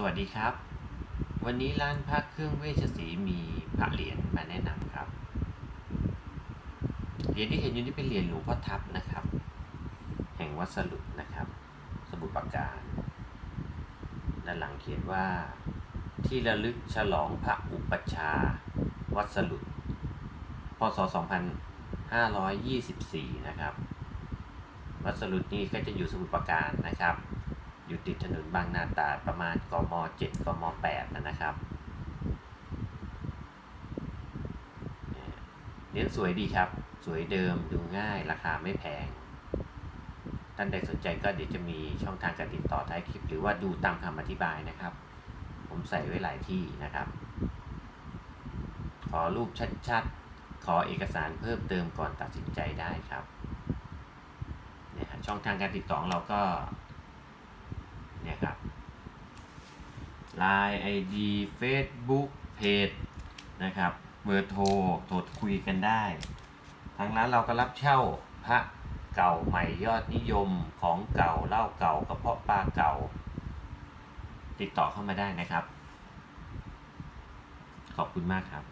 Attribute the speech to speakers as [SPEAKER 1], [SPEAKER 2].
[SPEAKER 1] สวัสดีครับ วันนี้ร้านพระเครื่องเวชศรีมีพระเหรียญมาแนะนำครับ เหรียญที่เห็นอยู่นี่เป็นเหรียญหลวงพ่อทับนะครับ แห่งวัดสลุดนะครับ สมุทรปราการ ด้านหลังเขียนว่าที่ระลึกฉลองพระอุปัชฌาวัดสลุดพศ 2524 นะครับ วัดสลุดนี่ก็จะอยู่สมุทรปราการนะครับ อยู่ติดถนนบางนาตราดประมาณกม 7 กม 8 นะครับเหรียญสวยดีครับ สวยเดิมดูง่ายราคาไม่แพง ท่านใดสนใจก็เดี๋ยวจะมีช่องทางการติดต่อท้ายคลิป หรือว่าดูตามคำอธิบายนะครับ ผมใส่ไว้หลายที่นะครับ ขอรูปชัดๆ ขอเอกสารเพิ่มเติมก่อนตัดสินใจได้ครับเนี่ยฮะช่องทางการติดต่อเราก็ เนี่ยครับ Line ID Facebook Page นะครับเบอร์โทรโทรคุยกันได้ ทางร้านเราก็รับเช่าพระเก่าใหม่ยอดนิยมของเก่าเหล้าเก่ากระเพาะปลาเก่า ติดต่อเข้ามาได้นะครับ ขอบคุณมากครับ